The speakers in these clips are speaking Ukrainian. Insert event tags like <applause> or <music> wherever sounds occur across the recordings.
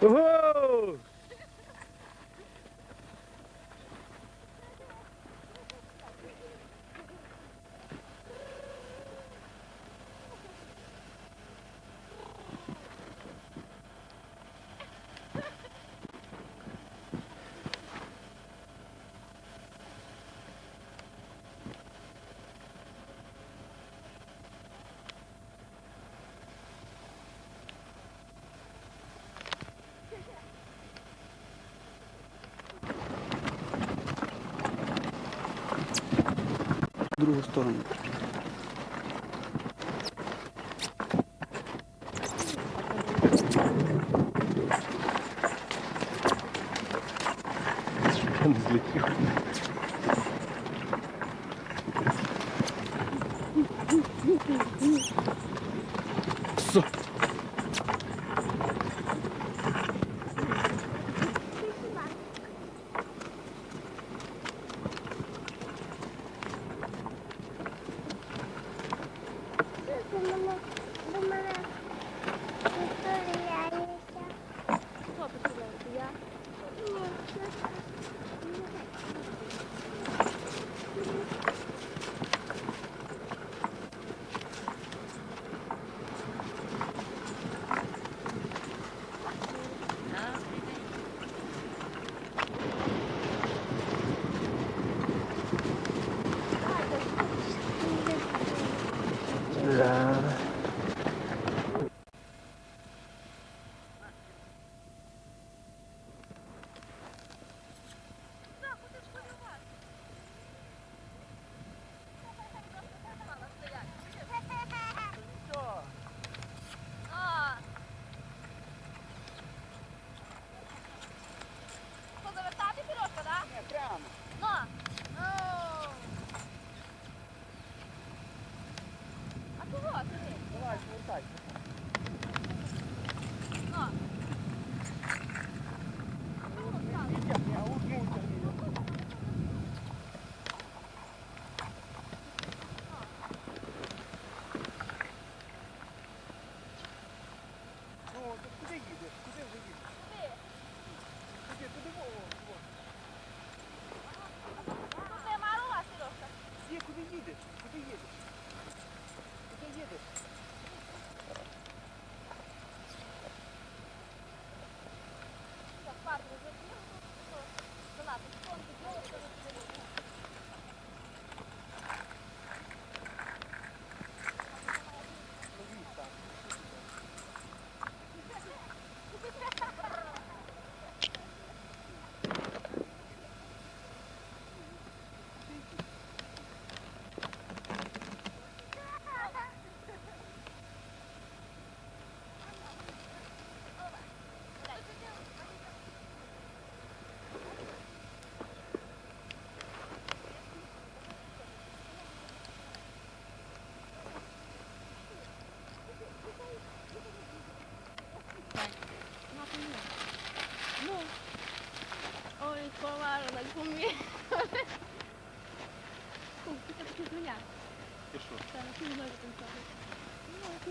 Woohoo! другу сторону.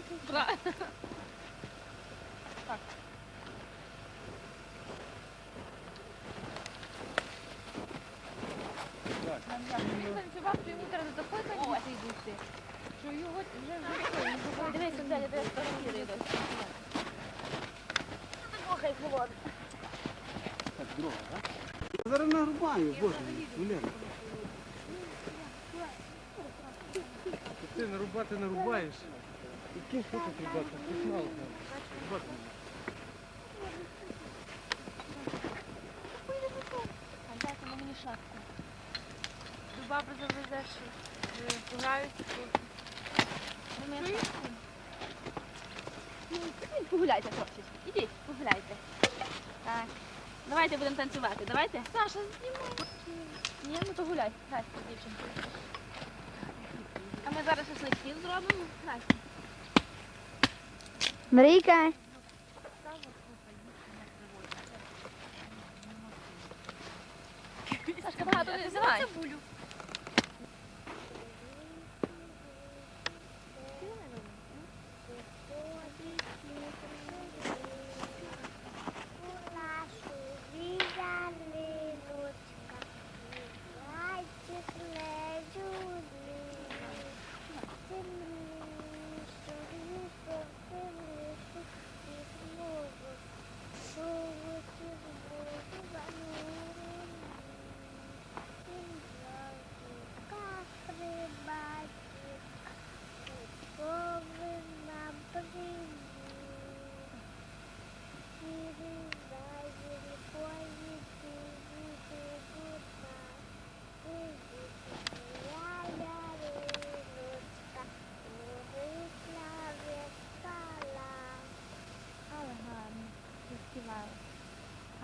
Так. Він танцював, то йому треба такої кондиції йти, що його вже вже Дивись, Дядя, де фотографірує досі. Слухай, холодно. Я зараз нарубаю, боже мій, Ти нарубати нарубаєш. Тут рубати? Ти мало Рубати. А дайте на мені шапку. До баби завезеш, пограють. Ну, шапку. Ну, погуляйте трошечки. Ідіть, погуляйте. Так. Давайте будемо танцювати. Давайте. Саша, знімай. Ні, ну то гуляй. Дівчинки. А ми зараз шашличків зробимо. Грайся. Марійка. Сашка, багато не знімай.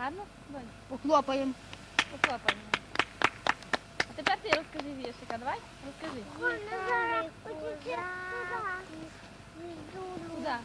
Гарно? Донь, Похлопаємо. похлопаємо. А тепер ти розкажи віршика, давай? Розкажи. Назад,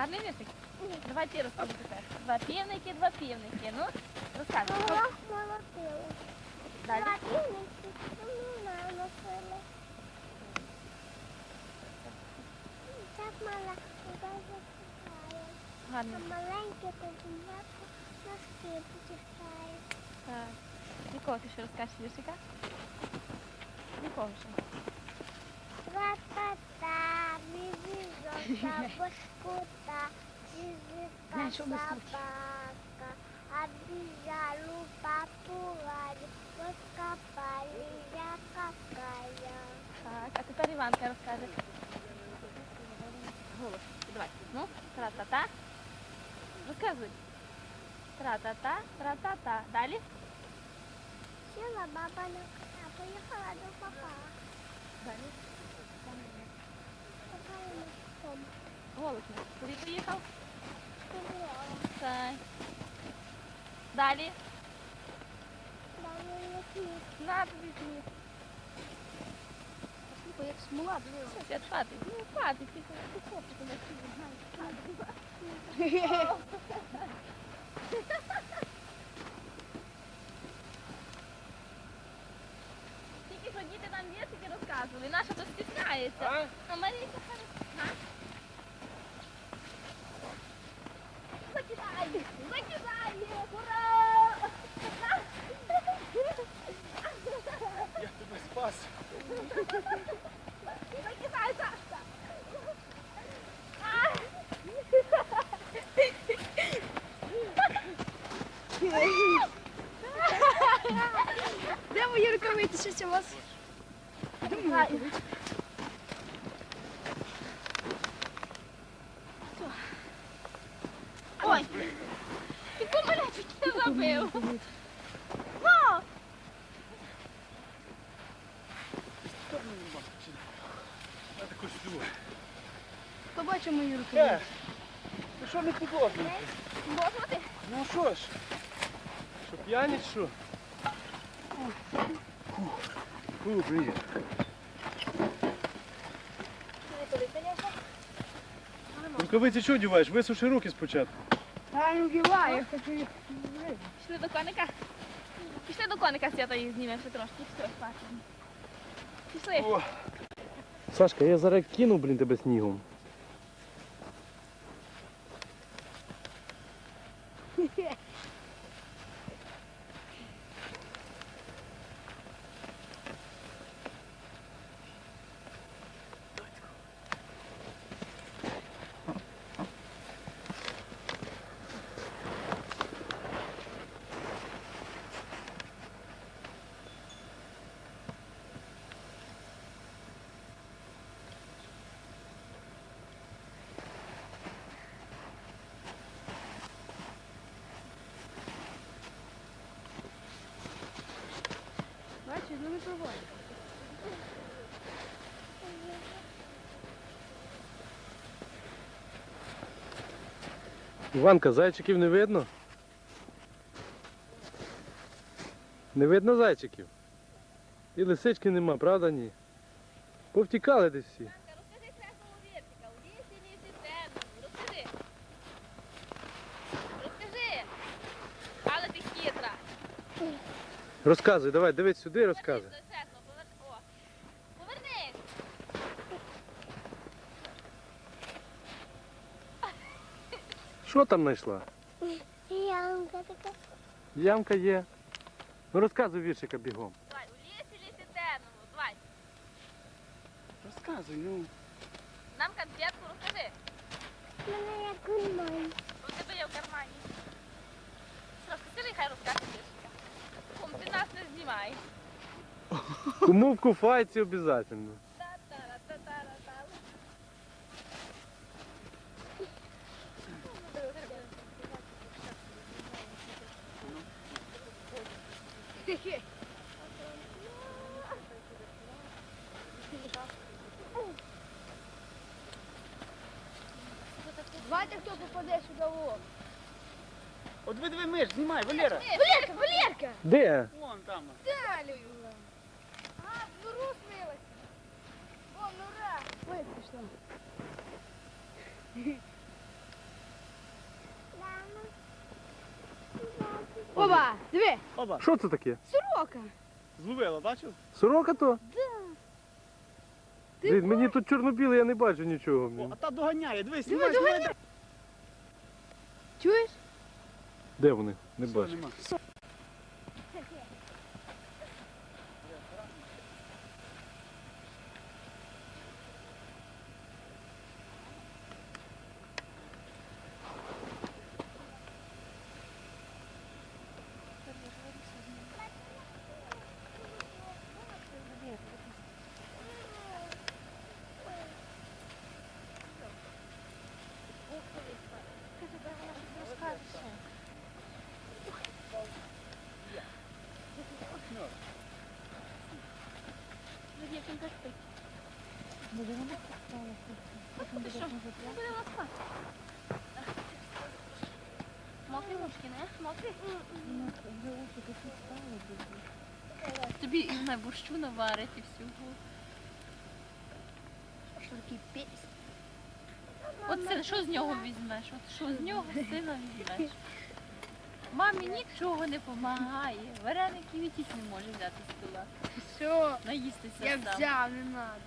Гарний віршик? Давай ти розкажи тепер. Два півники, два півники. Ну, розказуй. Далі. Так мала, Гарний. маленьке козенятко на скрипці грає. Так. Якого ти ще розкажеш віршика? Якого ще? Ра-та-та, мізізота, собака, а біжалу папугані, поскапали я какая. Так, а тепер Іванка розкаже. Голос. Давай. Ну, тра-та-та. Розказуй. Тра-та-та, тра-та-та. Далі? Сіла баба на коня, поїхала до папа. Далі. Голосно. Куди поїхав? Так. Далі. Далі не. На тобі кніг. Слухай, як смола, дивись. Що ти хватить? Ну, хватить. Ти ти хлопчику на сіді, <laughs> діти нам віршики розказували. Наша то стісняється. А? А Марійка каже, а? Закидає! Закидає! Ура! Я тебе спас. Закидай, Сашка! Де мої рукавиці? Щось у вас? Ой! Ти мене чуть не забив! Сюди. Побачимо мої Е, рукавиці. ти що не підлозний? Можна ти? Ну що ж? Що п'яність, що? Фу, блін. Рукавиці що одіваєш? Висуши руки спочатку. Я не вдіваю, я хочу їх. Пішли до коника. Пішли до коника, свята їх знімемо ще трошки. Все, хватить. Пішли. О. Сашка, я зараз кину, блін, тебе снігом. <laughs> ну не проводить. Іванка, зайчиків не видно? Не видно зайчиків? І лисички нема, правда ні? Повтікали десь всі. Розказуй, давай, дивись сюди, розказуй. Повернись Що там знайшла? Ямка така. Ямка є. Ну розказуй віршика бігом. Давай, у лісі, лісі темному, давай. Розказуй, ну. Нам конфетку розкажи. У мене є карман. У тебе є в кармані. Розкажи, хай розкажеш знімай. Кому в куфайці обов'язково. Давайте хто попаде сюди. От ви диви миш, знімай, Валера. Валерка, Валерка! Де? Вон там. Далі. А, в нору смилася. О, нора. Ой, пішла. Оба, диви, Оба, Що це таке? сорока. зловила, бачив? Сорока то? Да. Блін, мені тут чорно-біле, я не бачу нічого. О, а та доганяє, дивись, Диви, знімай, знімай. Чуєш? Де вони? Не Все, бачу. нема. Мокрі ручки, не? Мокрі? Тобі і на борщу наварить і всього. Що такий піс? От це що з нього візьмеш? От що з нього сина візьмеш? Мамі нічого не допомагає. Вареники від їх не може взяти з стола. Все, Наїстися я взяв, не надо.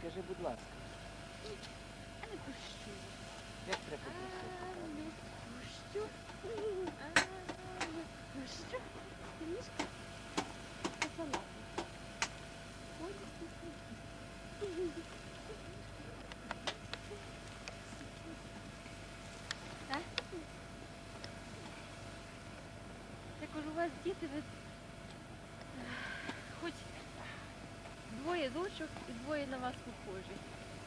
Скажи, будь ласка. Діти, ви хоч двоє дочок і двоє на вас похожі.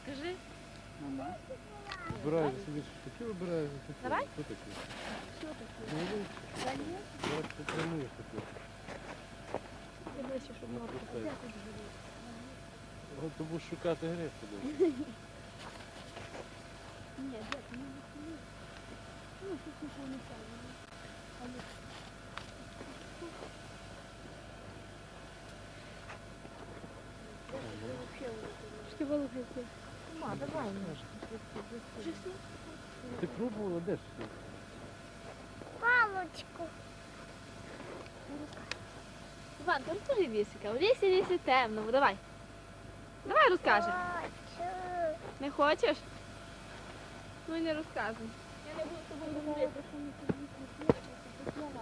Скажи, Мама. Вибираю собі таке, вибираю. Давай. Що таке? Що таке? Зараз потренуєш таке. На процесі. От то будеш шукати гречку. ні, де ти? Ти пробувала, де ж? Палочку. Іван, ти розкажи вісика. У лісі лісі темному, давай. Давай розкажи. Хочу. Не хочеш? Ну і не розказуй. Я не буду з тобою говорити. Добре.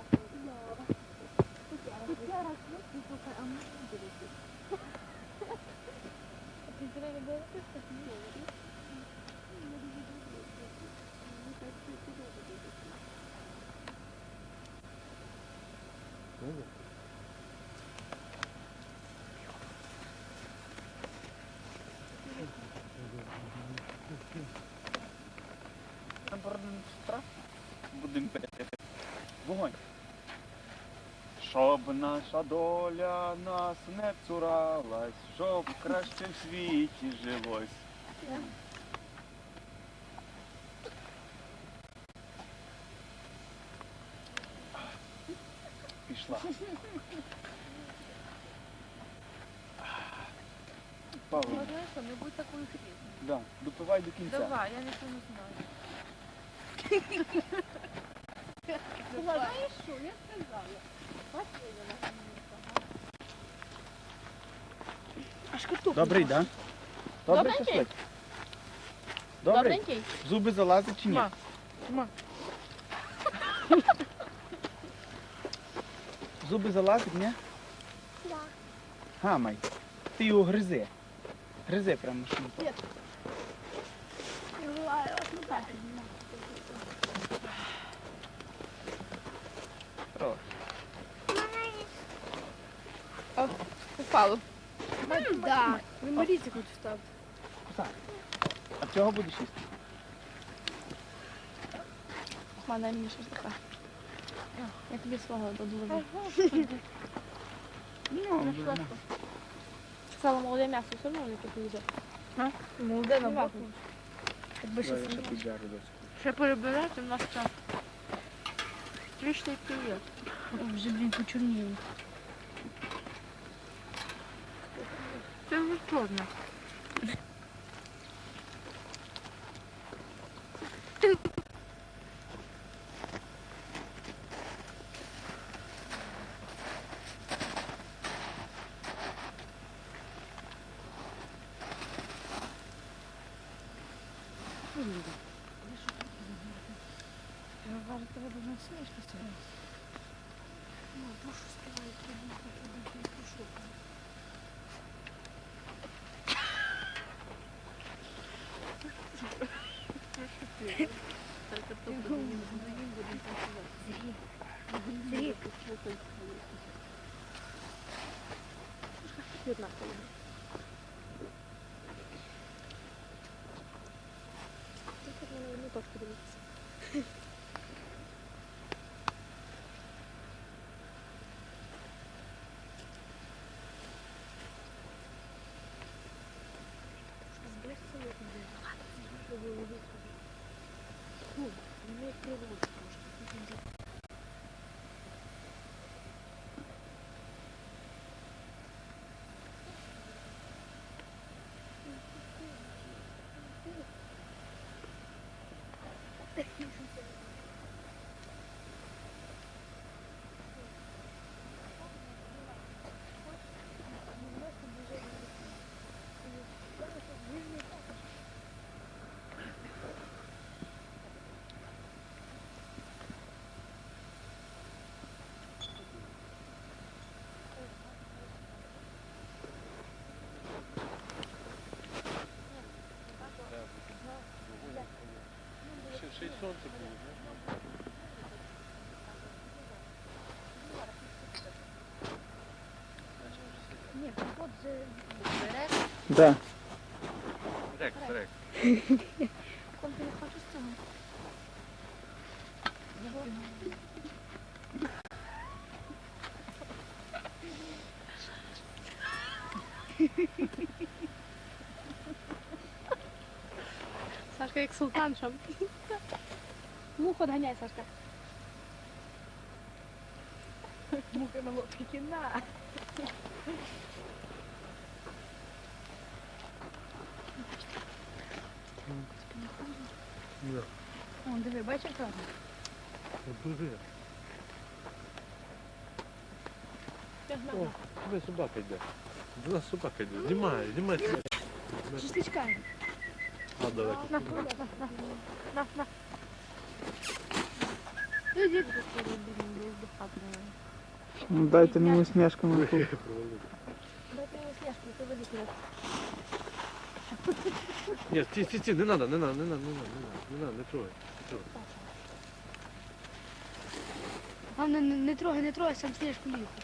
Там породний страх. Будемо пити. Вогонь. Щоб наша доля нас не цуралась, щоб краще в світі жилось. Пішла. Павло, Знаєш, що, не будь такою хрізною. да, допивай до кінця. Давай, я нічого не знаю. Знаєш що, я сказала. Аж картоплю. Добрий, да? Добрий шашлик? Добрий? Зуби залазить чи ні? <laughs> Зуби залазить, ні? Да. Гамай. Ти його гризи. Гризи прямо. щоб- Нет. Не бывает, вот не так. Упало. Да. Ви моріться хочу ставити. А цього будеш їсти? Мана мені шашлика. Я тобі свого додаю. Ну, Сказала, молоде м'ясо, все одно яке поїде. Молоде на Ну, боку. Якби ще ще піджарю досить. Ще перебирати в нас час. Трішний період. Вже, блін, почорніло. Це вже чорне. Ще, й сонце було. Ні, же Да. Рек, рек. Конти не хочу з цього. Сашка як султан, щоб. Муху отганяй, Сашка. мухи на лодці кіна. Да. Вон, диви, бачиш там? Дуже. О, тебе собака йде. До нас собака йде. Знімай, знімай. Шашличка. А, давай. На, на, на, на, на. Іди. Ну, Дайте мені смішку на Дайте мені сніжку, ти великий. Ні, стій, стій, стій, не надо, не надо, не надо, не надо, не надо, не надо, не трогай. Главное, не, не трогай, не трогай, сам сніжку ліг.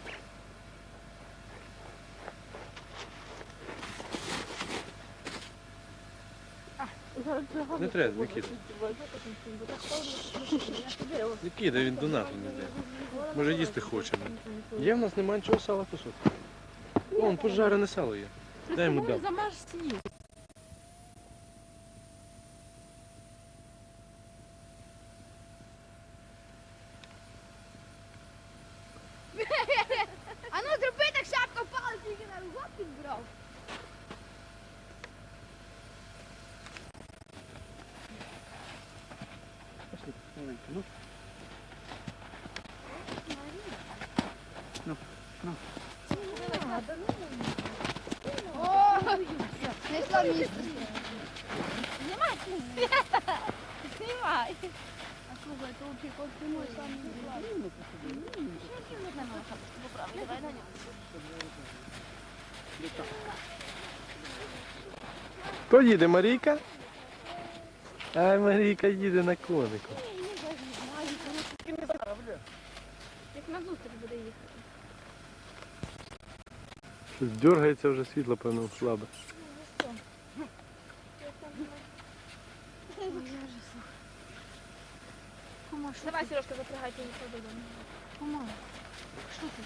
Не треба, не кидай. Не кидай, він до нас не йде. Може їсти хоче. Є в нас немає нічого сала кусок. Вон, пожарене сало є. Дай йому дам. Замаж сніг. А ну зроби так шапка впала, тільки на руку підбрав. Пошли, маленько, ну. Ну, ну. О! Знайшла місце. Знімай! Знімай! А слухай, то взагалі кот прямой сам не злазить. Поправлю, давай на нього. Хто їде, Марійка? Ай, Марійка їде на конику. Як на зустріч буде їхати. Щось дергається вже світло, певно, слабе. Давай, Сережка, запрягайте її додому. Мама, что ти?